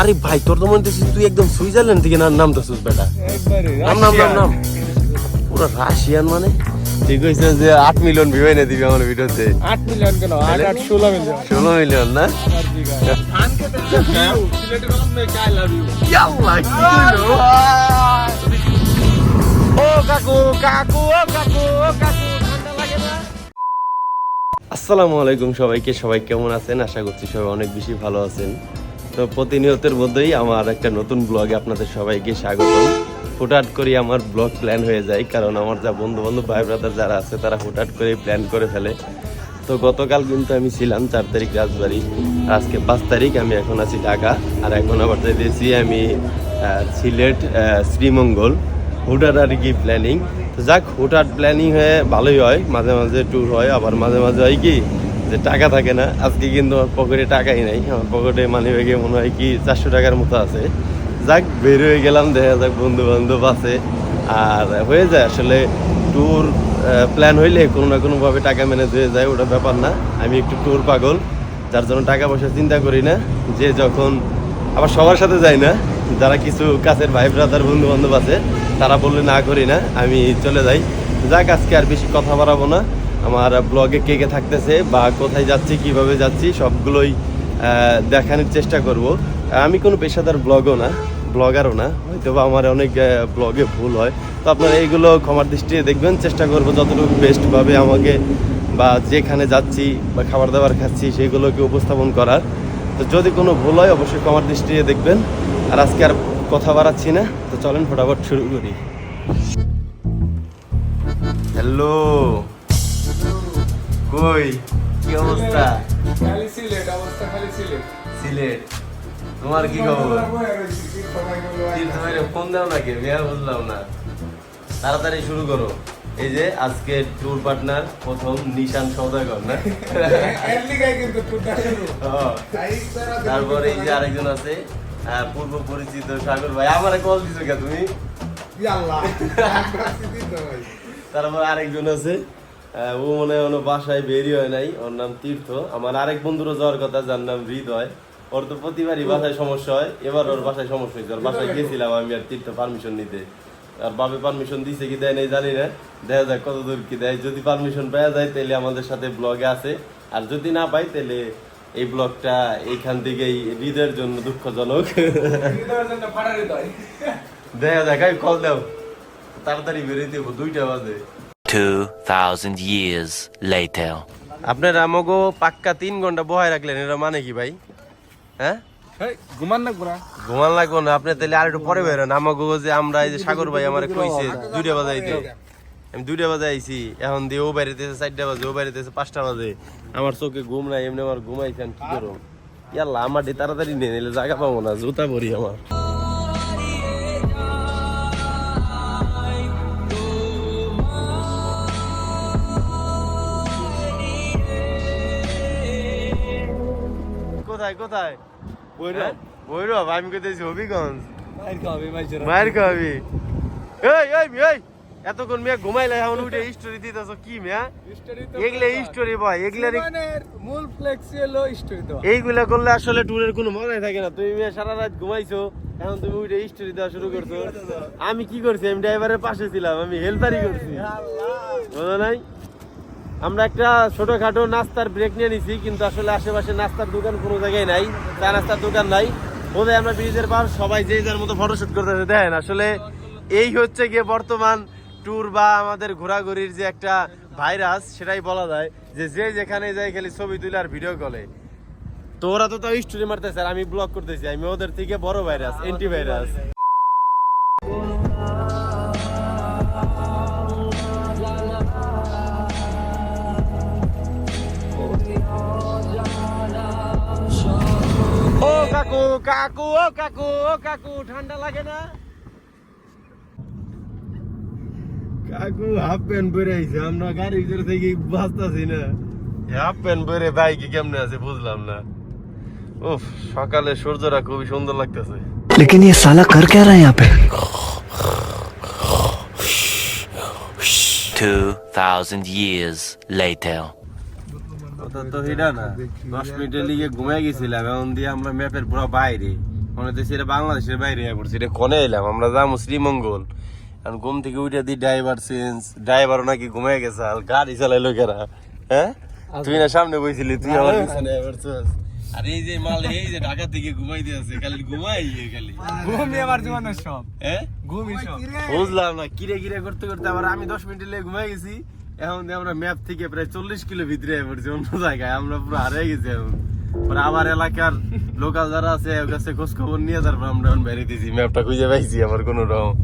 আরে ভাই তোর তো মনে হচ্ছে তুই একদম সুইজারল্যান্ড থেকে না নামতেছিস বেটা। একবারে নাম নাম নাম নাম। পুরো রাশিয়ান মানে? ঠিক হয়েছে যে আট মিলিয়ন ভিউ এনে দিবি আমার ভিডিওতে। আট মিলিয়ন কেন? আট আট ষোলো মিলিয়ন। ষোলো মিলিয়ন না? ইয়াল্লা, কি হইল? ও কাকু কাকু ও কাকু ও কাকু না? আসসালামু আলাইকুম সবাইকে। সবাই কেমন আছেন? আশা করছি সবাই অনেক বেশি ভালো আছেন। তো প্রতিনিয়তের মধ্যেই আমার একটা নতুন ব্লগে আপনাদের সবাইকে স্বাগত হুটহাট করে আমার ব্লগ প্ল্যান হয়ে যায়, কারণ আমার যা বন্ধু বান্ধব ভাই ব্রাদার যারা আছে, তারা হুটহাট করে প্ল্যান করে ফেলে। তো গতকাল কিন্তু আমি ছিলাম চার তারিখ রাজবাড়ি। আজকে পাঁচ তারিখ, আমি এখন আছি ঢাকা। আর এখন আবার যাইতেছি আমি সিলেট শ্রীমঙ্গল। হুটহাট আর কি প্ল্যানিং তো যাক, হুটহাট প্ল্যানিং হয়ে ভালোই হয়, মাঝে মাঝে ট্যুর হয়, আবার মাঝে মাঝে হয় কি যে টাকা থাকে না, আজকে কিন্তু আমার পকেটে টাকাই নাই। আমার পকেটে মানি ব্যাগে মনে হয় কি চারশো টাকার মতো আছে। যাক, বের হয়ে গেলাম, দেখা যাক বন্ধু বান্ধব আছে। আর হয়ে যায় আসলে ট্যুর প্ল্যান হইলে কোনো না কোনোভাবে টাকা ম্যানেজ হয়ে যায়, ওটা ব্যাপার না। আমি একটু ট্যুর পাগল, যার জন্য টাকা পয়সা চিন্তা করি না। যে যখন আবার সবার সাথে যাই না, যারা কিছু কাছের ভাই ব্রাদার বন্ধু বান্ধব আছে, তারা বললে না করি না, আমি চলে যাই। যাক, আজকে আর বেশি কথা বাড়াবো না। আমার ব্লগে কে কে থাকতেছে বা কোথায় যাচ্ছি, কীভাবে যাচ্ছি, সবগুলোই দেখানোর চেষ্টা করব। আমি কোনো পেশাদার ব্লগও না ব্লগারও না হয়তো বা আমার অনেক ব্লগে ভুল হয়। তো আপনারা এইগুলো ক্ষমার দৃষ্টিতে দেখবেন, চেষ্টা করব যতটুকু বেস্টভাবে আমাকে বা যেখানে যাচ্ছি বা খাবার দাবার খাচ্ছি, সেগুলোকে উপস্থাপন করার। তো যদি কোনো ভুল হয়, অবশ্যই ক্ষমার দৃষ্টিতে দেখবেন। আর আজকে আর কথা বাড়াচ্ছি না, তো চলেন ফটাফট শুরু করি। হ্যালো কই? কি অবস্থা? খালি সিলেট অবস্থা খালি সিলেট। সিলেট। তোমার কি খবর? ফোন দাও নাকি? বিয়ার বুঝলাম না। তাড়াতাড়ি শুরু করো। এই যে আজকে ট্যুর পার্টনার প্রথম নিশান সৌদাগর না? তারপরে এই যে আরেকজন আছে পূর্ব পরিচিত সাগর ভাই। আমারে কল দিছো কে তুমি? তারপর আরেকজন আছে ও মনে হয় বাসায় বেরি হয় নাই ওর নাম তীর্থ। আমার আরেক বন্ধুরও যাওয়ার কথা যার নাম হৃদয়। ওর তো প্রতিবারই বাসায় সমস্যা হয় এবার ওর বাসায় সমস্যা হয়েছে। ওর বাসায় গেছিলাম আমি আর তীর্থ পারমিশন নিতে। আর বাবে পারমিশন দিছে কি দেয় নাই জানি না। দেখা যাক কত দূর কি দেয়। যদি পারমিশন পাওয়া যায় তাহলে আমাদের সাথে ব্লগে আছে। আর যদি না পাই তাহলে এই ব্লগটা এইখান থেকেই হৃদয়ের জন্য দুঃখজনক। দেখা যাক আমি কল দাও। তাড়াতাড়ি বেরিয়ে দেবো দুইটা বাজে। 2,000 years later. আপনার আমাগো পাক্কা তিন ঘণ্টা বহায় রাখলেন এটা মানে কি ভাই? হ্যাঁ? ঘুমান না। গুনা ঘুমান লাগবো না আপনি তাহলে আর একটু পরে বেরোন আমাগো যে আমরা এই যে সাগর ভাই আমার কইছে দুইটা বাজে আইতে আমি দুইটা বাজে আইছি এখন দিয়ে ও বাড়িতেছে চারটা বাজে ও বাড়িতেছে পাঁচটা বাজে। আমার চোখে ঘুম নাই এমনি আমার ঘুমাইছেন কি করো ইয়াল্লা আমার ডি তাড়াতাড়ি নিয়ে নিলে জায়গা পাবো না জুতা পরি আমার। কোথায়? কোথায় হ্যাঁ? ভৈরব আমি কোথায় হবিগঞ্জ। মায়ের খাবি এই এই এই এতক্ষণ মেয়ে ঘুমাইলে এখন উঠে স্টোরি দিতেছ কি মেয়া? এগুলা স্টোরি বয় এগুলার মূল ফ্লেক্সি হলো স্টোরি দেওয়া। এইগুলা করলে আসলে ট্যুরের কোনো মজাই থাকে না। তুমি মেয়ে সারা রাত ঘুমাইছো এখন তুমি উঠে স্টোরি দেওয়া শুরু করছ। আমি কি করছি? আমি ড্রাইভারের পাশে ছিলাম আমি হেল্পারই করছি। বুঝো নাই? আমরা একটা ছোটখাটো নাস্তার ব্রেক নিয়ে নিছি কিন্তু আসলে আশেপাশে নাস্তার দোকান কোনো জায়গায় নাই চা নাস্তার দোকান নাই। বোধহয় আমরা ব্রিজের পার সবাই যে যার মতো ফটোশুট করতেছে। দেখেন আসলে এই হচ্ছে গিয়ে বর্তমান ট্যুর বা আমাদের ঘোরাঘুরির যে একটা ভাইরাস সেটাই বলা যায় যে যে যেখানে যায় খালি ছবি তুলে আর ভিডিও কলে তো ওরা তো তাও স্টোরি মারতেছে আর আমি ব্লগ করতেছি আমি ওদের থেকে বড় ভাইরাস এন্টি ভাইরাস কাকু কাকু ও কাকু ও কাকু ঠান্ডা লাগে না কাকু হাফ প্যান্ট পরে আইছে আমরা গাড়ির ভিতরে থেকে বাঁচতাছি না হাফ প্যান্ট পরে বাইকে কেমনে আছে বুঝলাম না উফ সকালে সূর্যটা খুবই সুন্দর লাগতেছে लेकिन ये साला कर क्या रहा है यहाँ पे 2,000 years later. ওটা তো হিডা না। দশ মিনিটের লিগে ঘুমাই গেছিলাম এখন দিয়ে আমরা ম্যাপের পুরো বাইরে। মনে হচ্ছে এটা বাংলাদেশের বাইরে পড়ছে এটা কোনে এলাম? আমরা যাব শ্রীমঙ্গল। আর ঘুম থেকে উঠে দিই ড্রাইভার চেঞ্জ। ড্রাইভারও নাকি ঘুমাই গেছে আর গাড়ি চালাইলো কেরা হ্যাঁ? তুই না সামনে বইছিলি তুই আমার পিছনে আর এই যে মাল এই যে ঢাকা থেকে ঘুমাই দিয়েছে খালি ঘুমাই খালি। ঘুমিয়ে আমার জীবনের সব। হ্যাঁ? সব। বুঝলাম না কিরে কিরে করতে করতে আবার আমি দশ মিনিট লেগে ঘুমাই গেছি। এখন আমরা ম্যাপ থেকে প্রায় চল্লিশ কিলো ভিতরে পড়ছি অন্য জায়গায়। আমরা পুরো হারিয়ে গেছি এখন। পরে আবার এলাকার লোকাল যারা আছে ওর কাছে খোঁজ খবর নিয়ে তারপর আমরা এখন বেরিয়েছি ম্যাপটা খুঁজে পাইছি আবার কোনো রকম।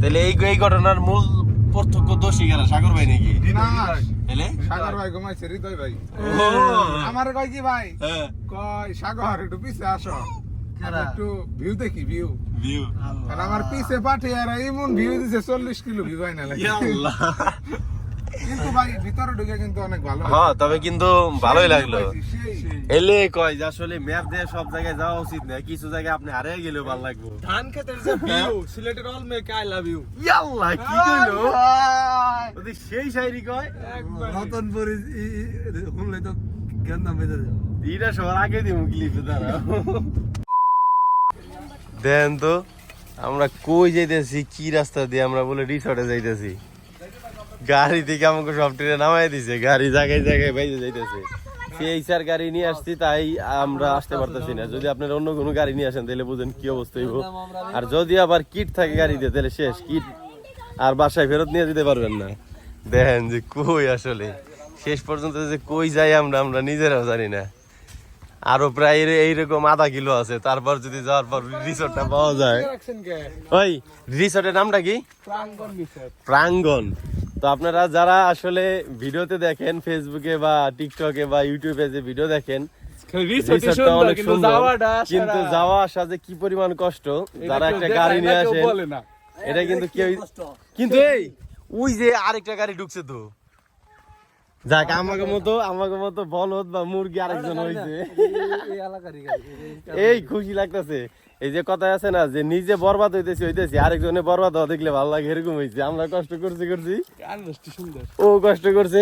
তাহলে এই এই ঘটনার মূল প্রত্যক্ষ দোষী কারা? সাগর ভাই নাকি? সাগর ভাই ঘুমাইছে হৃদয় ভাই। আমার কয় কি ভাই? হ্যাঁ। কয় সাগর একটু পিছে আসো। একটু ভিউ দেখি ভিউ। ভিউ। আর আমার পিছে পাঠিয়ে আর এমন ভিউ দিছে চল্লিশ কিলো ভিউ হয় না লাগে। কিন্তু ভাই ভিতরে ঢুকে কিন্তু অনেক ভালো হ্যাঁ তবে কিন্তু ভালোই লাগল। সেই। এলে কয় যে আসলে ম্যাপ দিয়ে সব জায়গায় যাওয়া উচিত না কিছু জায়গায় আপনি হারিয়ে গেলেও ভালো লাগবে। ধান খেতের যে ভিউ সিলেটের অল মেক আই লাভ ইউ ইয়াল্লাহ কি কইলো? সেই শায়রি কয়? রতনপুর শুনলে তো এটা সবার আগে দিব ক্লিপে দেন তো আমরা কই যাইতেছি কি রাস্তা দিয়ে আমরা বলে রিসর্টে যাইতেছি? গাড়ি থেকে আমাকে সব ট্রেনে নামাই দিছে গাড়ি জায়গায় জায়গায় বাইরে যাইতেছে। সেই স্যার গাড়ি নিয়ে আসছি তাই আমরা আসতে পারতেছি না। যদি আপনারা অন্য কোনো গাড়ি নিয়ে আসেন তাহলে বুঝেন কি অবস্থা হইব। আর যদি আবার কিট থাকে গাড়িতে তাহলে শেষ কিট আর বাসায় ফেরত নিয়ে যেতে পারবেন না। দেখেন যে কই আসলে। শেষ পর্যন্ত যে কই যাই আমরা আমরা নিজেরাও জানি না। আরও প্রায় এই- এইরকম আধা কিলো আছে। তারপর যদি যাওয়ার পর রিসোর্টটা পাওয়া যায়। ওই রিসোর্টের নামটা কি? প্রাঙ্গন। তো আপনারা যারা আসলে ভিডিওতে দেখেন ফেসবুকে বা টিকটকে বা ইউটিউবে যে ভিডিও দেখেন কিন্তু যাওয়া আসা যে কি পরিমাণ কষ্ট যারা একটা গাড়ি নিয়ে আসেন এটা কিন্তু কেউ কিন্তু এই ওই যে আরেকটা গাড়ি ঢুকছে তো। যাক আমাকে মতো আমাকে মতো বলদ বা মুরগি আরেকজন হয়েছে এই খুশি লাগতেছে। এই যে কথা আছে না যে নিজে বরবাদ হইতেছি হইতেছি আরেকজনে বরবাদ হওয়া দেখলে ভালো লাগে এরকম হয়েছে আমরা কষ্ট করছি করছি। ও কষ্ট করছে।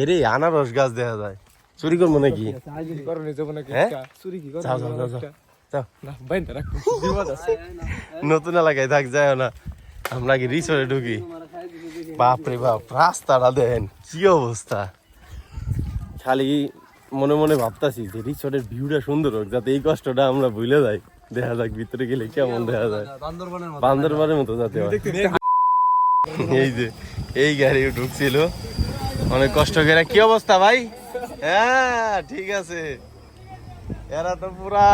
এরে আনারস গাছ দেখা যায়। চুরি করব নাকি? নতুন এলাকায় থাক যায় না। আমরা কি রিসোর্টে ঢুকি? বাপরে বাপ রাস্তাটা দেন কি অবস্থা। খালি মনে মনে ভাবতাছি যে রিসোর্টের ভিউটা সুন্দর হোক যাতে এই কষ্টটা আমরা ভুলে যাই। দেখা যাক ভিতরে গেলে কেমন দেখা যায়। বান্দরবানের মতো। যাতে এই যে এই গাড়ি ঢুকছিল। অনেক কষ্ট করে। কি অবস্থা ভাই? হ্যাঁ ঠিক আছে। এরা তো পুরা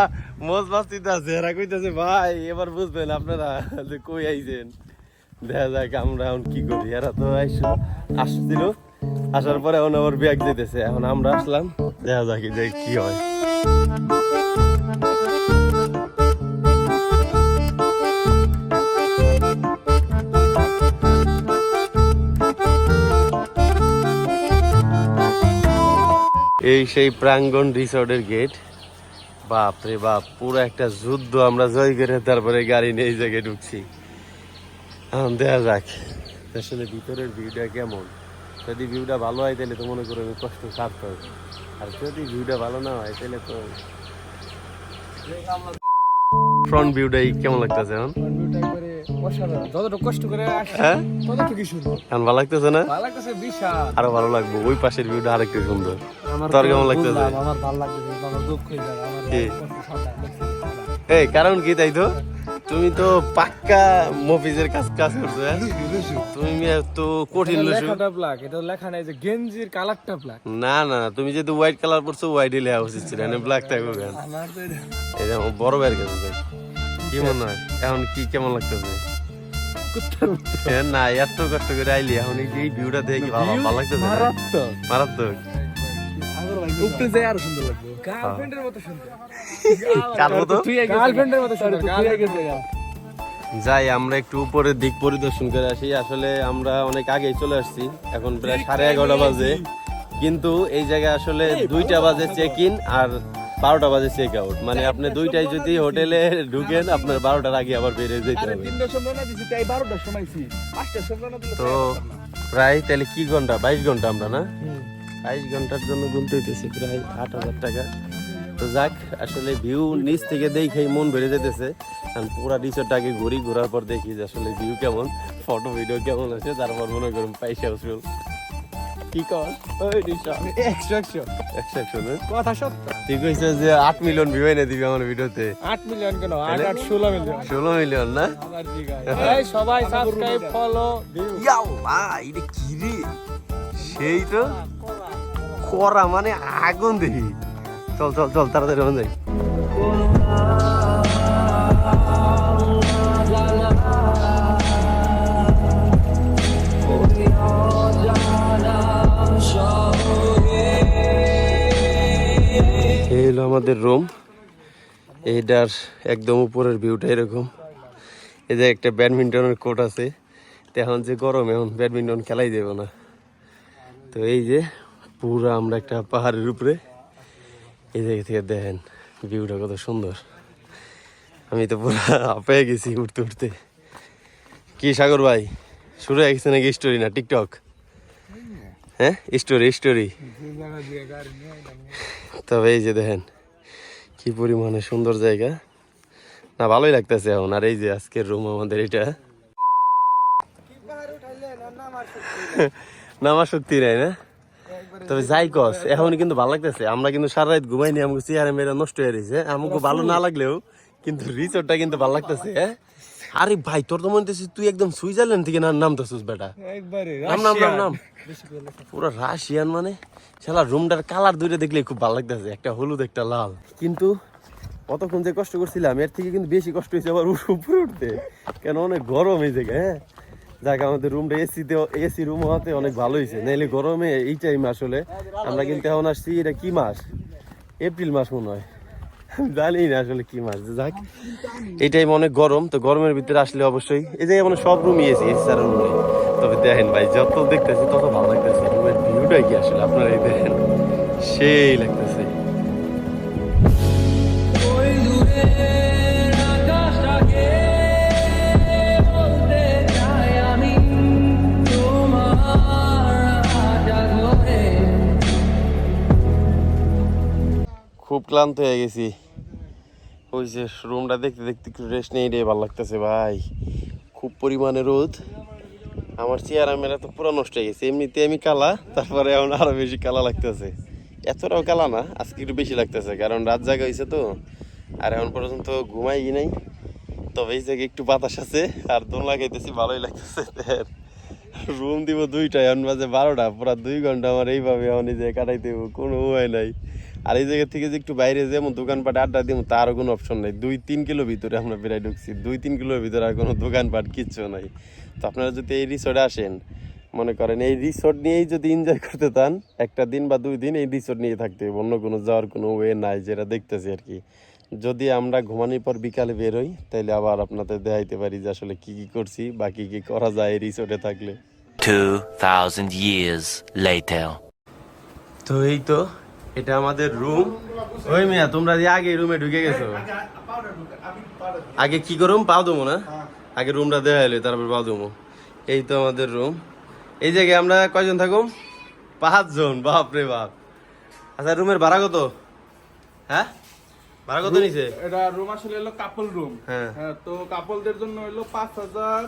মোজ বাস্তিতে আছে এরা কইতেছে ভাই এবার বুঝবেন আপনারা যে কই আইছেন। দেখা যাক আমরা এখন কি করি। এরা তো আইসো আসছিল। আসার পরে এখন আবার ব্যাগ যেতেছে এখন আমরা আসলাম। দেখা যাক যে কি হয়। এই সেই প্রাঙ্গণ রিসর্টের গেট। বাপ রে বাপ পুরো একটা যুদ্ধ আমরা জয় করে তারপরে গাড়ি নিয়ে এই জায়গায় ঢুকছি। এখন দেখা যাক। আসলে ভিতরের ভিউটা কেমন? যদি ভিউটা ভালো হয় তাহলে তো মনে করো আমি কষ্ট সার্থক। আর যদি ভিউটা ভালো না হয় তাহলে তো ফ্রন্ট ভিউটাই কেমন লাগতেছে এখন হ্যাঁ? ভালো লাগতেছে না? আরও ভালো লাগবে ওই পাশের ভিউটা আরেকটু সুন্দর। তোর কেমন লাগতেছে। এই কারণ কি তাই তো? তুমি তো পাক্কা মফিজের কাজ কাজ করছ হ্যাঁ? তুমি তো কঠিন লেখাটা ব্ল্যাক এটা লেখা নাই যে গেঞ্জির কালারটা ব্ল্যাক না না না, তুমি যেহেতু হোয়াইট কালার পরছো হোয়াইটই লেয়া উচিত ছিল ব্ল্যাক থাকবে কেন? এটা- বড় ভাইয়ের কাছে। কি মনে হয় এখন কি কেমন লাগতেছে? না এত কষ্ট করে আইলি এখন এই ভিউটা দেখে ভালো ভালো লাগতেছে মারাত্মক। মারাত্মক। উপরে যায় আরও সুন্দর লাগবে। গার্লফ্রেন্ডের মতো সুন্দর। কার মতো? গার্লফ্রেন্ডের মতো সুন্দর যাই আমরা একটু উপরের দিক পরিদর্শন করে আসি। আসলে আমরা অনেক আগেই চলে আসছি। এখন প্রায় সাড়ে এগারোটা বাজে। কিন্তু এই জায়গায় আসলে দুইটা বাজে চেক ইন আর বারোটা বাজে চেক আউট মানে আপনি দুইটাই যদি হোটেলে ঢুকেন আপনার বারোটার আগে আবার বেরিয়ে যেতে হবে। তো প্রায় তাহলে কি ঘণ্টা? বাইশ ঘণ্টা আমরা না? বাইশ ঘণ্টার জন্য গুনতে হইতেছে প্রায় আট হাজার টাকা। তো যাক আসলে ভিউ নিচ থেকে দেখেই মন ভরে যেতেছে। কারণ পুরা রিসোর্ট আগে ঘুরি ঘোরার পর দেখি যে আসলে ভিউ কেমন ফটো ভিডিও কেমন আছে তারপর মনে করুন পয়সা উসুল। কি কর? ওই রিসোর্ট একশো একশো। একশো একশো না? কথা সত্য। ঠিক হয়েছে যে আট মিলিয়ন ভিউ এনে দিবি আমার ভিডিওতে। আট মিলিয়ন কেন? আট আট ষোলো মিলিয়ন। ষোলো মিলিয়ন না? এই সবাই সাবস্ক্রাইব ফলো ইয়াল্লা এটা কি রে? সেই তো? করা মানে আগুন দেখি। চল চল চল তাড়াতাড়ি যাই। হলো আমাদের রুম। এইটার একদম উপরের ভিউটা এরকম। এই যে একটা ব্যাডমিন্টনের কোর্ট আছে। এখন যে গরম, এখন ব্যাডমিন্টন খেলাই দেব না। তো এই যে পুরো আমরা একটা পাহাড়ের উপরে। এই জায়গা থেকে দেখেন ভিউটা কত সুন্দর। আমি তো পুরো হাঁপিয়ে গেছি উঠতে উঠতে। কি সাগর ভাই? শুরু হয়ে গেছে নাকি স্টোরি না? টিকটক হ্যাঁ? স্টোরি স্টোরি তবে এই যে দেখেন, কি পরিমাণে সুন্দর জায়গা। না, ভালোই লাগতেছে এখন। আর এই যে আজকের রুম আমাদের এটা। নামার শক্তি নাই না? তবে যাই কস, এখন কিন্তু ভালো লাগতেছে। আমরা কিন্তু সারা রাত ঘুমাইনি, আমাকে চেয়ারে মেয়েরা নষ্ট হয়ে রয়েছে। আমাকে ভালো না লাগলেও কিন্তু রিসোর্টটা কিন্তু ভালো লাগতেছে হ্যাঁ? আরে ভাই তোর তো মনে হচ্ছে তুই একদম সুইজারল্যান্ড থেকে নামতেছিস বেটা। একবারে নাম নাম নাম নাম। পুরো রাশিয়ান মানে? শালা রুমটার কালার দুইটা দেখলে খুব ভালো লাগতেছে একটা হলুদ একটা লাল। কিন্তু কতক্ষণ যে কষ্ট করছিলাম এর থেকে কিন্তু বেশি কষ্ট হয়েছে আবার উপরে উঠতে। কেন অনেক গরম এই জায়গায় হ্যাঁ? যাক আমাদের রুমটা এসিতে এসি রুম হওয়াতে অনেক ভালো হয়েছে। নাইলে গরমে এই টাইম আসলে আমরা কিন্তু এখন আসছি এটা কি মাস? এপ্রিল মাস মনে হয়। জানি না আসলে কি মাছ? যাক এই টাইম অনেক গরম, তো গরমের ভিতরে আসলে অবশ্যই এই জায়গায় মানে সব রুমই এসি এসি স্যার রুমে তবে দেখেন ভাই, যত দেখতেছি তত ভালো লাগতেছে। রুমের ভিউটাই কি আসলে আপনারা এই দেখেন? সেই লাগতেছে। ক্লান্ত হয়ে গেছি। ওই যে রুমটা দেখতে দেখতে একটু রেস্ট নেই রে, ভালো লাগতেছে ভাই। খুব পরিমাণে রোদ। আমার চেয়ার মেরা তো পুরো নষ্ট হয়ে গেছে। এমনিতে আমি কালা, তারপরে এখন আরও বেশি কালা লাগতেছে। এতটাও কালা না, আজকে একটু বেশি লাগতেছে, কারণ রাত জায়গা হয়েছে তো। আর এখন পর্যন্ত ঘুমাই নাই। তবে এই জায়গায় একটু বাতাস আছে, আর দোল লাগাইতেছি ভালোই লাগতেছে। রুম দিব দুইটা এখন বাজে বারোটা, পুরো দুই ঘণ্টা আমার এইভাবে এখন যে কাটাইতে কোনো উপায় নাই। আর এই জায়গা থেকে যে একটু বাইরে যেমন দোকানপাট আড্ডা দিব তার কোনো অপশন নাই। দুই তিন কিলো ভিতরে আমরা প্রায় ঢুকছি। দুই তিন কিলোর ভিতরে আর কোনো দোকানপাট কিচ্ছু নাই। তো আপনারা যদি এই রিসোর্টে আসেন মনে করেন এই রিসোর্ট নিয়েই যদি এনজয় করতে চান একটা দিন বা দুই দিন এই রিসোর্ট নিয়ে থাকতে হবে অন্য কোনো যাওয়ার কোনো ওয়ে নাই যেটা দেখতেছি আর কি। যদি আমরা ঘুমানোর পর বিকালে বেরোই তাহলে আবার আপনাদের দেখাইতে পারি যে আসলে কি কি করছি বা কি কি করা যায় এই রিসোর্টে থাকলে। 2,000 years later. তো এই তো এটা আমাদের রুম ওই মিয়া তোমরা যে আগে রুমে ঢুকে গেছো। আগে কি করুম? পাও দেবো না? আগে রুমটা দেওয়া হলো তারপর পাও দেবো এই তো আমাদের রুম এই জায়গায় আমরা কয়জন থাকুম? পাঁচজন বাপ রে বাপ। আচ্ছা রুমের ভাড়া কত? হ্যাঁ? ভাড়া কত নিছে? এটা রুম আসলে হলো কাপল রুম হ্যাঁ। হ্যাঁ তো কাপলদের জন্য হলো পাঁচ হাজার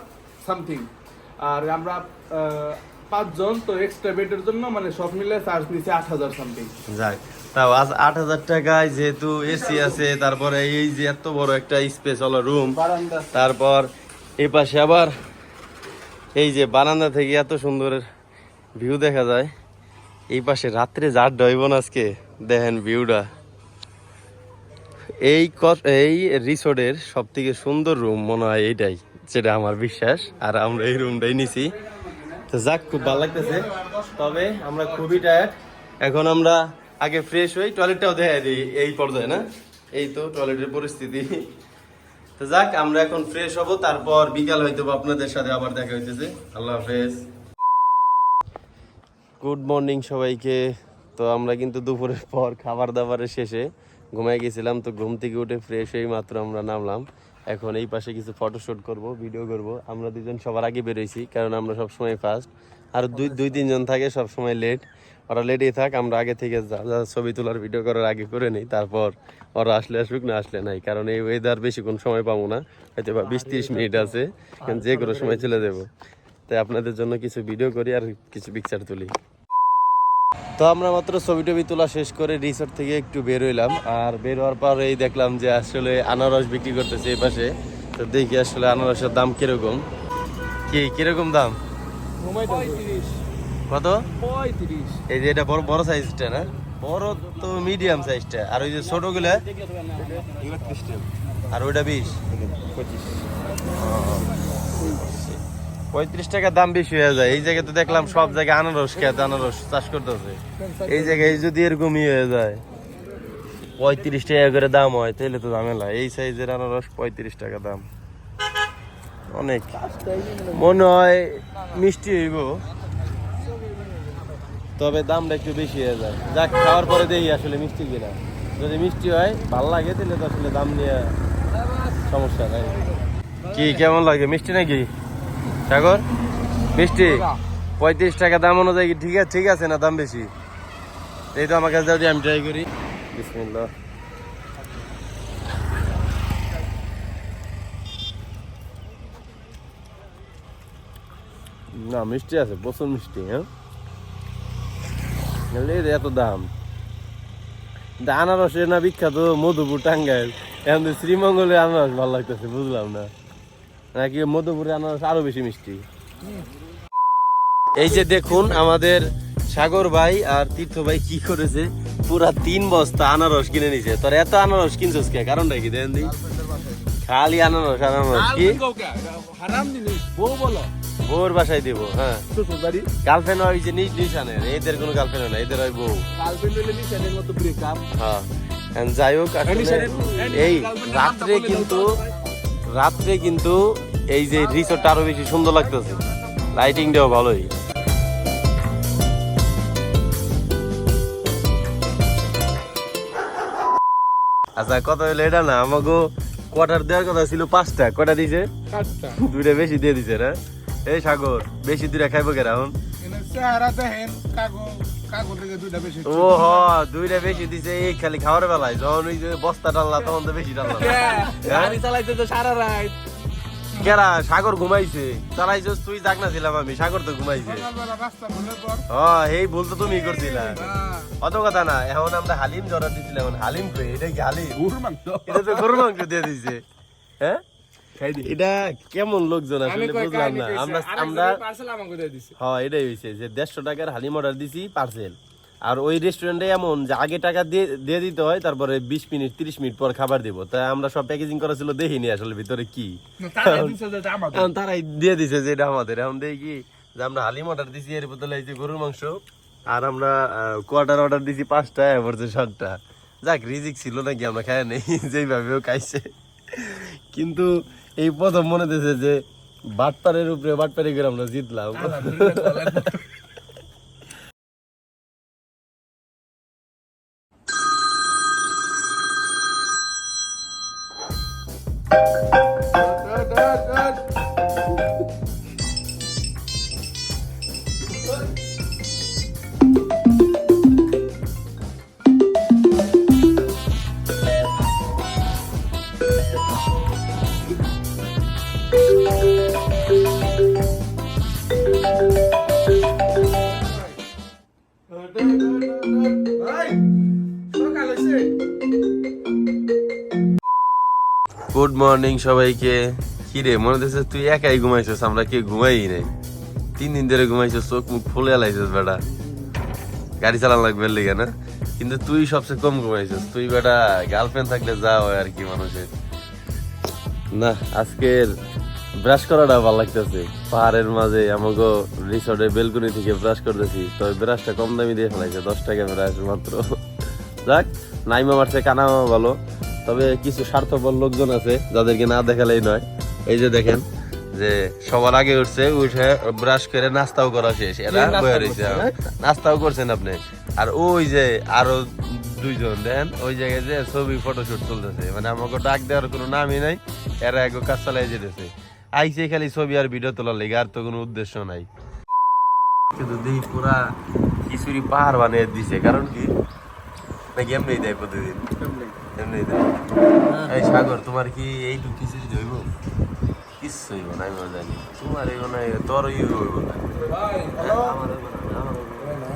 সামথিং আর আমরা পাঁচজন তো এক্সট্রা বেডের জন্য মানে সব মিলে চার্জ আট হাজার সামথিং যাক তাও আজ আট হাজার টাকায় যেহেতু এসি আছে তারপরে এই যে এত বড় একটা স্পেস হলো রুম তারপর এই পাশে আবার এই যে বারান্দা থেকে এত সুন্দর ভিউ দেখা যায়। এই পাশে রাত্রে যার ডইব না আজকে দেখেন ভিউটা এই এই রিসোর্টের সব থেকে সুন্দর রুম মনে হয় এইটাই যেটা আমার বিশ্বাস আর আমরা এই রুমটাই নিছি। যাক, খুব ভালো লাগতেছে। তবে আমরা খুবই টায়ার্ড এখন আমরা আগে ফ্রেশ হই টয়লেটটাও দেখা দিই এই পর্যায়ে, না? এই তো টয়লেটের পরিস্থিতি। তো যাক, আমরা এখন ফ্রেশ হব, তারপর বিকাল হয়তো আপনাদের সাথে আবার দেখা হইতেছে। আল্লাহ হাফেজ। গুড মর্নিং সবাইকে। তো আমরা কিন্তু দুপুরের পর খাবার দাবারের শেষে ঘুমাই গেছিলাম, তো ঘুম থেকে উঠে ফ্রেশ হয়ে মাত্র আমরা নামলাম। এখন এই পাশে কিছু ফটোশুট করব ভিডিও করব। আমরা দুজন সবার আগে বেরোইছি কারণ আমরা সব সময় ফার্স্ট আর দুই দুই তিনজন থাকে সব সময় লেট ওরা লেডি থাক আমরা আগে থেকে যা যা ছবি তোলার ভিডিও করার আগে করে নিই। তারপর ওরা আসলে আসুক না আসলে নাই। কারণ এই ওয়েদার বেশিক্ষণ সময় পাবো না। হয়তো বা বিশ তিরিশ মিনিট আছে যে কোনো সময় চলে দেবো তাই আপনাদের জন্য কিছু ভিডিও করি আর কিছু পিকচার তুলি। তো আমরা মাত্র ছবি টবি তোলা শেষ করে রিসোর্ট থেকে একটু বের হইলাম আর বের হওয়ার পর এই দেখলাম যে আসলে আনারস বিক্রি করতেছে এই পাশে। তো দেখি আসলে আনারসের দাম কীরকম। কি কীরকম দাম? কত? এই যে এটা বড় বড় সাইজটা না? বড় তো মিডিয়াম সাইজটা আর ওই যে ছোটগুলা আর ওইটা বিশ? পঁয়ত্রিশ টাকা দাম বেশি হয়ে যায়। এই জায়গায় তো দেখলাম সব জায়গায় আনারস খেতে আনারস চাষ করতেছে। এই জায়গায় যদি এরকমই হয়ে যায়, পঁয়ত্রিশ টাকা করে দাম হয়, তাহলে তো ঝামেলা। এই সাইজের আনারস পঁয়ত্রিশ টাকা দাম। অনেক। মনে হয় মিষ্টি হইব। তবে দামটা একটু বেশি হয়ে যায়। যাক, খাওয়ার পরে দেখি আসলে মিষ্টি কিনা। যদি মিষ্টি হয়, ভালো লাগে, তাহলে তো আসলে দাম নিয়ে সমস্যা নাই। কি, কেমন লাগে? মিষ্টি নাকি? সাগর, মিষ্টি, পঁয়ত্রিশ টাকা দাম অনুযায়ী ঠিক আছে ঠিক আছে না দাম বেশি? এই তো আমার কাছে দিয়ে আমি ট্রাই করি। বিসমিল্লাহ। না, মিষ্টি আছে, প্রচুর মিষ্টি হ্যাঁ? এত দাম। কিন্তু আনারসের না বিখ্যাত মধুপুর টাঙ্গাইল, এখন তো শ্রীমঙ্গলে আনারস ভালো লাগতেছে, বুঝলাম না। নাকি মধুপুরে আনারস আরও বেশি মিষ্টি। এই যে দেখুন আমাদের সাগর ভাই আর তীর্থ ভাই কি করেছে পুরা তিন বস্তা আনারস কিনে নিছে। তোর এত আনারস কিনছিস কে? কারণটা কি দেন দি? খালি আনারস আনারস কি? বউর বাসায় দিব হ্যাঁ। গার্লফ্রেন্ড ওই যে নিজ নিজ আনে এদের কোনো গার্লফ্রেন্ড না এদের ওই বউ। হ্যাঁ। যাই হোক এই রাত্রে কিন্তু রাত্রে কিন্তু এই যে রিসোর্টটা আরও বেশি সুন্দর লাগতেছে। লাইটিংটাও ভালোই। আচ্ছা কত হইল এটা না আমাকে কোয়ার্টার দেওয়ার কথা ছিল পাঁচটা। কটা দিছে? দুইটা বেশি দিয়ে দিছে না? এই সাগর বেশি দুইটা খাইবো কেরা এখন? চেহারা দেখেন কাগো কাগো থেকে দুইটা বেশি ও হ দুইটা বেশি দিছে এই খালি খাওয়ার বেলায়। যখন ওই যে বস্তা টানলা তখন তো বেশি টানলা গাড়ি চালাইতে তো সারা রাত। কেরা সাগর ঘুমাইছে। চালাইছস তুই যাক না ছিলাম আমি সাগর তো ঘুমাইছে। এই ভুল তো তুমি করছিলা। অত কথা না এখন আমরা হালিম জড়া দিছিলাম হালিম কই? এটা কি হালিম? এটা তো গরুর মাংস দিয়ে দিছে। হ্যাঁ? এটা কেমন লোকজন আসলে বুঝলাম না। আমরা আমরা পার্সেল আমাকে দিয়ে দিছে। হ্যাঁ এটাই হয়েছে যে দেড়শো টাকার হালিম অর্ডার দিছি পার্সেল আর ওই রেস্টুরেন্টে এমন যে আগে টাকা দিয়ে দিয়ে দিতে হয় তারপরে বিশ মিনিট তিরিশ মিনিট পর খাবার দিব। তাই আমরা সব প্যাকেজিং করা ছিল দেখিনি আসলে ভিতরে কি। তারাই দিয়ে দিছে যে এটা আমাদের। এখন দেখি কি যে আমরা হালিম অর্ডার দিছি এর বদলে এই যে গরুর মাংস। আর আমরা কোয়ার্টার অর্ডার দিছি পাঁচটা এবার যে সাতটা। যাক রিজিক ছিল নাকি আমরা খাই নেই যেইভাবে ও খাইছে। কিন্তু এই প্রথম মনে দিয়েছে যে বাটপারের উপরে বাটপারি করে আমরা জিতলাম। সকাল মর্নিং সবাইকে। কি রে মনে হচ্ছে তুই একাই ঘুমাইছিস, আমরা কেউ ঘুমাই নাই। তিন দিন ধরে ঘুমাইছিস, চোখ মুখ ফুলে লাইছিস বেটা। গাড়ি চালান লাগবে লেগে, না? কিন্তু তুই সবচেয়ে কম ঘুমাইছিস। তুই বেটা গার্লফ্রেন্ড থাকলে যা হয় আর কি মানুষের। না, আজকের ব্রাশ করাটা ভালো লাগতেছে। পাহাড়ের মাঝে আমাকে রিসোর্টের বেলকনি থেকে ব্রাশ করতেছি। তো ব্রাশটা কম দামি দিয়ে ফেলাইছে, দশ টাকা ব্রাশ মাত্র। যাক, নাইমা মারছে কানামা ভালো। তবে কিছু স্বার্থপর লোকজন আছে যাদেরকে না দেখালেই নয়। এই যে দেখেন যে সবার আগে উঠছে উঠে ব্রাশ করে নাস্তাও করা শেষ। এরা বয়ে রয়েছে হ্যাঁ? নাস্তাও করছেন আপনি। আর ওই যে আরও দুইজন দেন ওই জায়গায় যে ছবি ফটোশুট চলতেছে মানে আমাকে ডাক দেওয়ার কোনো নামই নাই এরা এক কাজ চালাই যেতেছে। আইসে খালি ছবি আর ভিডিও তোলার লেগে আর তো কোনো উদ্দেশ্য নাই। কিন্তু দেখি পুরা খিচুড়ি পাহাড় বানিয়ে দিছে কারণ কি? নাকি এমনি দেয় প্রতিদিন। এমনি দেয় এই সাগর তোমার কি এইটুকু খিচুড়ি হইব? কিচ্ছু হইব না আমি জানি। তোমার হইব না তোর হইব হইব না? ভাই আমার হইব না আমার হইব না।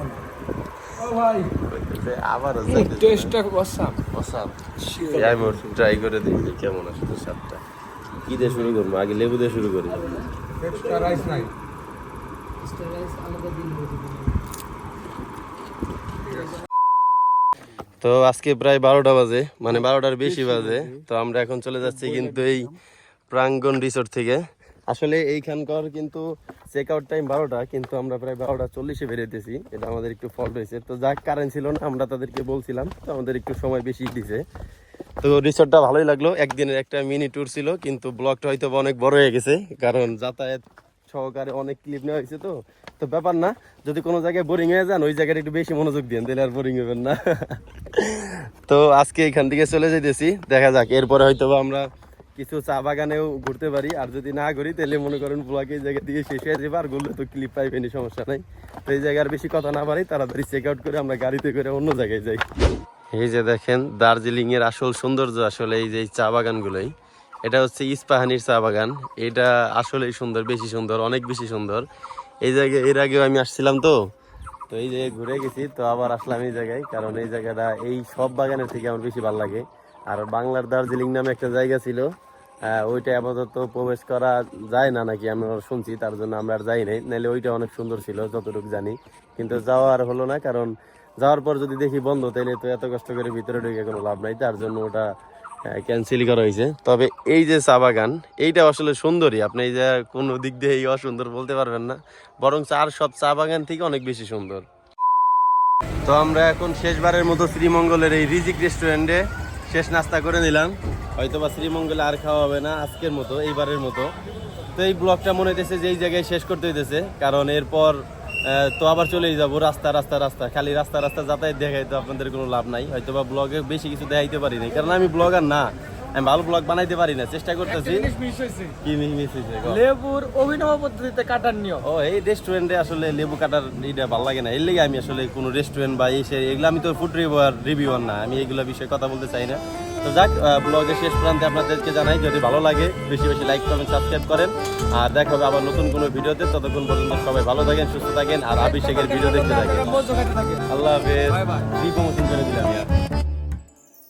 ও ভাই। কইতেছে আবার যাইতেছে না। টেস্টটা অসাম। অসাম। আমি ট্রাই করে দেখি কেমন স্বাদটা কি দিয়ে শুরু করব? আগে লেবু দিয়ে শুরু করি। এক্সট্রা রাইস নাই। তো আজকে প্রায় বারোটা বাজে মানে বারোটার বেশি বাজে। তো আমরা এখন চলে যাচ্ছি কিন্তু এই প্রাঙ্গন রিসোর্ট থেকে। আসলে এইখানকার কিন্তু চেক আউট টাইম বারোটা কিন্তু আমরা প্রায় বারোটা চল্লিশে বেরিয়েতেছি এটা আমাদের একটু ফল্ট হয়েছে। তো যা কারেন্ট ছিল না আমরা তাদেরকে বলছিলাম। তো আমাদের একটু সময় বেশি দিছে। তো রিসোর্টটা ভালোই লাগল। একদিনের একটা মিনি ট্যুর ছিল কিন্তু ব্লগটা হয়তো অনেক বড় হয়ে গেছে কারণ যাতায়াত সহকারে অনেক ক্লিপ নেওয়া হয়েছে তো। তো ব্যাপার না, যদি কোনো জায়গায় বোরিং হয়ে যান, ওই জায়গায় একটু বেশি মনোযোগ দিন তাহলে আর বোরিং হবেন না। তো আজকে এখান থেকে চলে যেতেছি দেখা যাক, এরপরে হয়তো আমরা কিছু চা বাগানেও ঘুরতে পারি। আর যদি না ঘুরি, তাহলে মনে করেন ব্লগ এই জায়গা দিয়ে শেষ হয়ে যাবে, আর ঘুরলে তো ক্লিপ পাইবেনি সমস্যা নাই। তো এই জায়গার বেশি কথা না পারি তাড়াতাড়ি চেক আউট করে আমরা গাড়িতে করে অন্য জায়গায় যাই। এই যে দেখেন দার্জিলিং এর আসল সৌন্দর্য আসলে এই যে চা বাগানগুলোই। এটা হচ্ছে ইস্পাহানির চা বাগান। এটা আসলেই সুন্দর, বেশি সুন্দর, অনেক বেশি সুন্দর। এই জায়গায়, এর আগেও আমি আসছিলাম তো। তো এই জায়গায় ঘুরে গেছি, তো আবার আসলাম এই জায়গায়। কারণ এই জায়গাটা, এই সব বাগানের থেকে আমার বেশি ভালো লাগে। আর বাংলার দার্জিলিং নামে একটা জায়গা ছিল ওইটা আপাতত প্রবেশ করা যায় না নাকি আমরা শুনছি, তার জন্য আমরা আর যাই নাই। নাহলে ওইটা অনেক সুন্দর ছিল, যতটুকু জানি। কিন্তু যাওয়া আর হলো না, কারণ যাওয়ার পর যদি দেখি বন্ধ তাহলে তো এত কষ্ট করে ভিতরে ঢুকে কোনো লাভ নাই। তার জন্য ওটা ক্যান্সেলই করা হয়েছে। তবে এই যে চা বাগান, এইটা আসলে সুন্দরই। আপনি এই যে কোনো দিক দিয়ে এই অসুন্দর বলতে পারবেন না। বরং চার সব চা বাগান থেকে অনেক বেশি সুন্দর। তো আমরা এখন শেষবারের মতো শ্রীমঙ্গলের এই রিজিক রেস্টুরেন্টে শেষ নাস্তা করে নিলাম। হয়তো বা শ্রীমঙ্গলে আর খাওয়া হবে না আজকের মতো, এইবারের মতো। তো এই ব্লগটা মনে হইতেছে যে এই জায়গায় শেষ করতে হইতেছে। কারণ এরপর তো আবার চলেই যাব রাস্তা রাস্তা রাস্তা। খালি রাস্তা রাস্তা যাতায়াত দেখাই তো আপনাদের কোনো লাভ নাই। হয়তো বা ব্লগে বেশি কিছু দেখাইতে পারি নাই। কারণ আমি ব্লগার না। আমি ভালো ব্লগ বানাইতে পারি না। চেষ্টা করতেছি। কি মিস হয়েছে লেবুর অভিনব পদ্ধতিতে কাটার নিয়ম। ও এই রেস্টুরেন্টে আসলে লেবু কাটার এটা ভালো লাগে না। এর লেগে আমি আসলে কোনো রেস্টুরেন্ট বা এই সে- এগুলো আমি তো ফুড রিভিউয়ার রিভিউয়ার না। আমি এগুলো বিষয়ে কথা বলতে চাই না। তো যাক ব্লগের শেষ প্রান্তে আপনাদেরকে জানাই যদি ভালো লাগে বেশি বেশি লাইক কমেন্ট সাবস্ক্রাইব করেন। আর দেখা হবে আবার নতুন কোনো ভিডিওতে। ততক্ষণ পর্যন্ত সবাই ভালো থাকেন সুস্থ থাকেন আর অভিষেকের ভিডিও দেখতে থাকেন। আল্লাহ হাফেজ. করে দিলাম